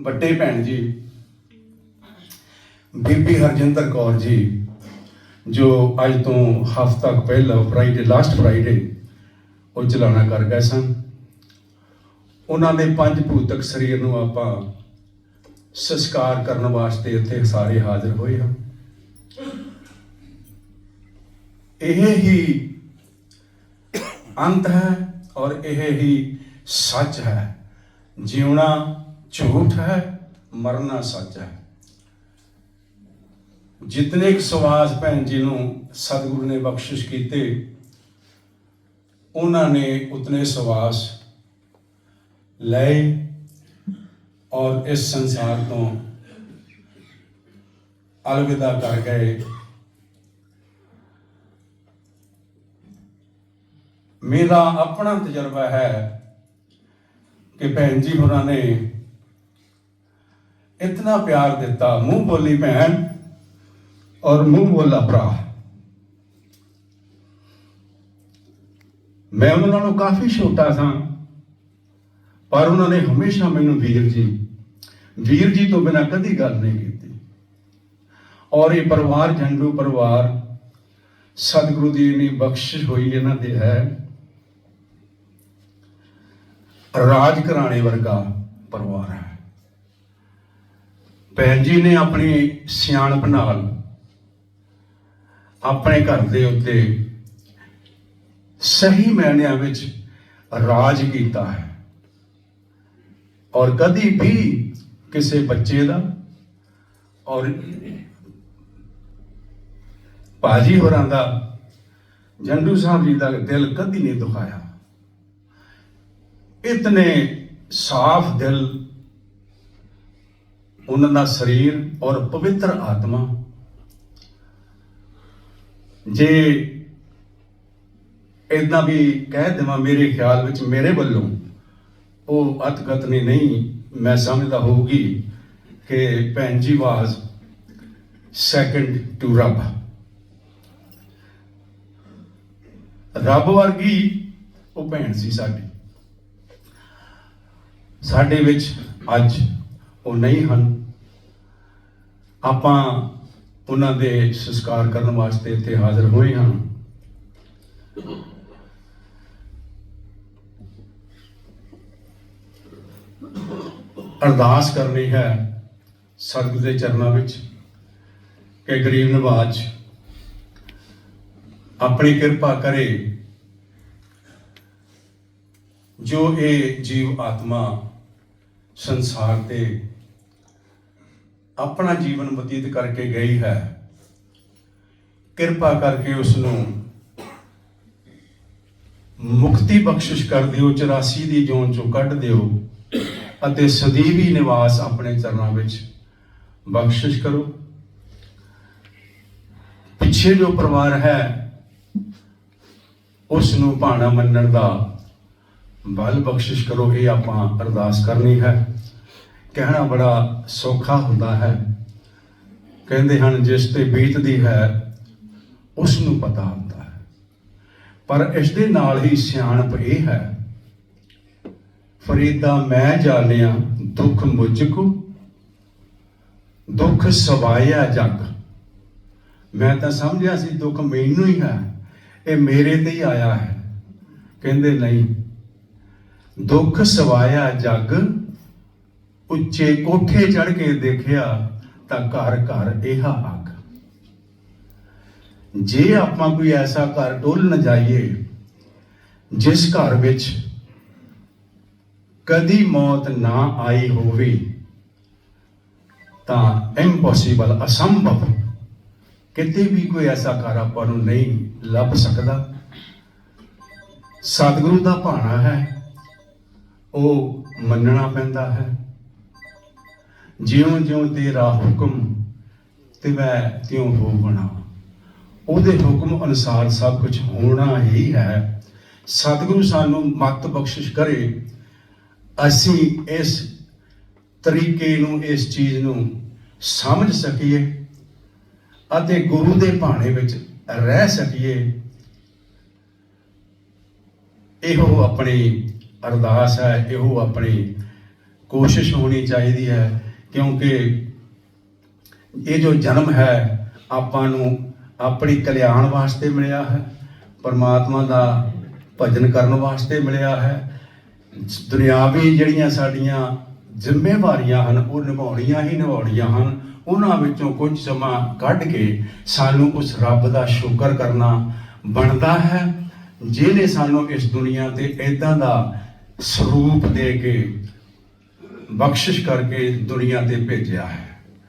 ਵੱਡੇ ਭੈਣ ਜੀ, ਬੀਬੀ ਹਰਜਿੰਦਰ ਕੌਰ ਜੀ, ਜੋ ਅੱਜ ਤੋਂ ਹਫ਼ਤਾ ਪਹਿਲਾਂ ਫਰਾਈਡੇ ਲਾਸਟ ਫਰਾਈਡੇ ਉਹ ਚਲਾਣਾ ਕਰ ਗਏ ਸਨ। ਉਹਨਾਂ ਦੇ ਪੰਜ ਭੂਤਕ ਸਰੀਰ ਨੂੰ ਆਪਾਂ ਸੰਸਕਾਰ ਕਰਨ ਵਾਸਤੇ ਇੱਥੇ ਸਾਰੇ ਹਾਜ਼ਰ ਹੋਏ ਹਾਂ। ਇਹ ਹੀ ਅੰਤ ਹੈ ਔਰ ਇਹ ਹੀ ਸੱਚ ਹੈ। ਜਿਉਣਾ ਝੂਠ ਹੈ, ਮਰਨਾ ਸੱਚ ਹੈ। ਜਿਤਨੇ ਕੁ ਸਵਾਸ ਭੈਣ ਜੀ ਨੂੰ ਸਤਿਗੁਰੂ ਨੇ ਬਖਸ਼ਿਸ਼ ਕੀਤੇ, ਉਹਨਾਂ ਨੇ ਉਤਨੇ ਸਵਾਸ ਲਏ ਔਰ ਇਸ ਸੰਸਾਰ ਤੋਂ ਅਲਵਿਦਾ ਕਰ ਗਏ। ਮੇਰਾ ਆਪਣਾ ਤਜਰਬਾ ਹੈ ਕਿ ਭੈਣ ਜੀ ਹੋਰਾਂ ਨੇ ਇਤਨਾ ਪਿਆਰ ਦਿੱਤਾ ਮੂੰਹ ਬੋਲੀ ਭੈਣ ਔਰ ਮੂੰਹ ਬੋਲਾ ਭਰਾ ਮੈਂ ਉਹਨਾਂ ਨਾਲੋਂ ਕਾਫੀ ਛੋਟਾ ਸਾਂ ਪਰ ਉਹਨਾਂ ਨੇ ਹਮੇਸ਼ਾ ਮੈਨੂੰ ਵੀਰ ਜੀ ਵੀਰ ਜੀ ਤੋਂ ਬਿਨਾਂ ਕਦੀ ਗੱਲ ਨਹੀਂ ਕੀਤੀ ਔਰ ਇਹ ਪਰਿਵਾਰ ਜੰਡੂ ਪਰਿਵਾਰ ਸਤਿਗੁਰੂ ਦੀ ਇਨੀ ਬਖਸ਼ਿਸ਼ ਹੋਈ ਇਹਨਾਂ ਦੇ ਹੈ ਰਾਜ ਘਰਾਣੇ ਵਰਗਾ ਪਰਿਵਾਰ ਹੈ ਭੈਣ ਜੀ ਨੇ ਆਪਣੀ ਸਿਆਣਪ ਨਾਲ ਆਪਣੇ ਘਰ ਦੇ ਉੱਤੇ ਸਹੀ ਮਾਇਨਿਆਂ ਵਿੱਚ ਰਾਜ ਕੀਤਾ ਹੈ। ਔਰ ਕਦੀ ਵੀ ਕਿਸੇ ਬੱਚੇ ਦਾ ਔਰ ਬਾਜੀ ਹੋਰਾਂ ਦਾ, ਜੰਡੂ ਸਾਹਿਬ ਜੀ ਦਾ ਦਿਲ ਕਦੀ ਨਹੀਂ ਦੁਖਾਇਆ। ਇਤਨੇ ਸਾਫ਼ ਦਿਲ ਉਹਨਾਂ ਦਾ ਸਰੀਰ ਔਰ ਪਵਿੱਤਰ ਆਤਮਾ। ਜੇ ਇਦਾਂ ਵੀ ਕਹਿ ਦੇਵਾਂ, ਮੇਰੇ ਖਿਆਲ ਵਿੱਚ ਮੇਰੇ ਵੱਲੋਂ ਉਹ ਅਤਕਤਨੀ ਨਹੀਂ, ਮੈਂ ਸਮਝਦਾ ਹੋਊਗੀ ਕਿ ਭੈਣ ਜੀ ਵਾਸ ਸੈਕੰਡ ਟੂ ਰੱਬ। ਰੱਬ ਵਰਗੀ ਉਹ ਭੈਣ ਸੀ ਸਾਡੀ। ਸਾਡੇ ਵਿੱਚ ਅੱਜ ਉਹ ਨਹੀਂ ਹਨ। ਆਪਾਂ ਉਹਨਾਂ ਦੇ ਸੰਸਕਾਰ ਕਰਨ ਵਾਸਤੇ ਇੱਥੇ ਹਾਜ਼ਰ ਹੋਏ ਹਾਂ। ਅਰਦਾਸ ਕਰਨੀ ਹੈ ਸਤਿਗੁਰ ਦੇ ਚਰਨਾਂ ਵਿੱਚ ਕਿ ਗਰੀਬ ਨਿਵਾਜ਼ ਆਪਣੀ ਕਿਰਪਾ ਕਰੇ। ਜੋ ਇਹ ਜੀਵ ਆਤਮਾ ਸੰਸਾਰ ਤੇ ਆਪਣਾ ਜੀਵਨ ਬਤੀਤ ਕਰਕੇ ਗਈ ਹੈ। ਕਿਰਪਾ ਕਰਕੇ ਉਸ ਨੂੰ ਮੁਕਤੀ ਬਖਸ਼ਿਸ਼ ਕਰ ਦਿਓ 84 ਦੀ ਜੋਨ ਚੋਂ ਕੱਢ ਦਿਓ ਅਤੇ ਸਦੀਵੀ ਨਿਵਾਸ ਆਪਣੇ ਚਰਨਾਂ ਵਿੱਚ ਬਖਸ਼ਿਸ਼ ਕਰੋ। ਪਿੱਛੇ ਜੋ ਪਰਿਵਾਰ ਹੈ ਉਸ ਨੂੰ ਭਾਣਾ ਮੰਨਣ ਦਾ ਬਲ ਬਖਸ਼ਿਸ਼ ਕਰੋ, ਇਹ ਆਪਾਂ ਅਰਦਾਸ ਕਰਨੀ ਹੈ। ਕਹਿਣਾ ਬੜਾ ਸੌਖਾ ਹੁੰਦਾ ਹੈ। ਕਹਿੰਦੇ ਹਨ, ਜਿਸ ਤੇ ਬੀਤਦੀ ਹੈ ਉਸ ਨੂੰ ਪਤਾ ਹੁੰਦਾ ਹੈ। ਪਰ ਇਸ ਦੇ ਨਾਲ ਹੀ ਸਿਆਣਪ ਇਹ ਹੈ, ਫਰੀਦਾ ਮੈਂ ਜਾਣਿਆ ਦੁੱਖ ਮੁਝ ਕੋ ਦੁੱਖ ਸਵਾਇਆ ਜਗ। ਮੈਂ ਤਾਂ ਸਮਝਿਆ ਸੀ ਦੁੱਖ ਮੈਨੂੰ ਹੀ ਹੈ, ਇਹ ਮੇਰੇ ਤੇ ਹੀ ਆਇਆ ਹੈ। ਕਹਿੰਦੇ ਨਹੀਂ, ਦੁੱਖ ਸਵਾਇਆ ਜਗ ਉੱਚੇ ਕੋਠੇ ਚੜ ਕੇ ਦੇਖਿਆ ਤਾਂ ਘਰ ਘਰ ਇਹਾ ਅੱਗ ਜੇ ਆਪਾਂ ਕੋਈ ਐਸਾ ਘਰ ਡੋਲ ਨਾ ਜਾਈਏ, ਜਿਸ ਘਰ ਵਿੱਚ ਕਦੀ ਮੌਤ ਨਾ ਆਈ ਹੋਵੇ, ਤਾਂ ਇੰਪੋਸੀਬਲ ਅਸੰਭਵ। ਕਿਤੇ ਵੀ ਕੋਈ ਐਸਾ ਘਰ ਆਪਾਂ ਨੂੰ ਨਹੀਂ ਲੱਭ ਸਕਦਾ। ਸਤਿਗੁਰੂ ਦਾ ਭਾਣਾ ਹੈ, ਉਹ ਮੰਨਣਾ ਪੈਂਦਾ ਹੈ। ਜਿਉਂ-ਜਿਉਂ ਤੇਰਾ ਹੁਕਮ ਤੇ ਮੈਂ ਤਿਉਂ ਹੋਣਾ ਉਹਦੇ ਹੁਕਮ ਅਨੁਸਾਰ ਸਭ ਕੁਝ ਹੋਣਾ ਹੀ ਹੈ। ਸਤਿਗੁਰੂ ਸਾਨੂੰ ਮਤ ਬਖਸ਼ਿਸ਼ ਕਰੇ। ਅਸੀਂ ਇਸ ਤਰੀਕੇ ਨੂੰ, ਇਸ ਚੀਜ਼ ਨੂੰ ਸਮਝ ਸਕੀਏ ਅਤੇ ਗੁਰੂ ਦੇ ਭਾਣੇ ਵਿੱਚ ਰਹਿ ਸਕੀਏ। ਇਹੋ ਆਪਣੀ ਅਰਦਾਸ ਹੈ, ਇਹੋ ਆਪਣੀ ਕੋਸ਼ਿਸ਼ ਹੋਣੀ ਚਾਹੀਦੀ ਹੈ। ਕਿਉਂਕਿ ਇਹ ਜੋ ਜਨਮ ਹੈ, ਆਪਾਂ ਨੂੰ ਆਪਣੀ ਕਲਿਆਣ ਵਾਸਤੇ ਮਿਲਿਆ ਹੈ, ਪਰਮਾਤਮਾ ਦਾ ਭਜਨ ਕਰਨ ਵਾਸਤੇ ਮਿਲਿਆ ਹੈ। ਦੁਨਿਆਵੀ ਜਿਹੜੀਆਂ ਸਾਡੀਆਂ ਜ਼ਿੰਮੇਵਾਰੀਆਂ ਹਨ, ਉਹ ਨਿਭਾਉਣੀਆਂ ਹੀ ਨਿਭਾਉਣੀਆਂ ਹਨ। ਉਹਨਾਂ ਵਿੱਚੋਂ ਕੁਝ ਸਮਾਂ ਕੱਢ ਕੇ ਸਾਨੂੰ ਉਸ ਰੱਬ ਦਾ ਸ਼ੁਕਰ ਕਰਨਾ ਬਣਦਾ ਹੈ, ਜਿਹਨੇ ਸਾਨੂੰ ਇਸ ਦੁਨੀਆ ਤੇ ਇਦਾਂ ਦਾ ਸਰੂਪ ਦੇ ਕੇ ਬਖਸ਼ਿਸ਼ ਕਰਕੇ ਦੁਨੀਆ ਤੇ ਭੇਜਿਆ ਹੈ।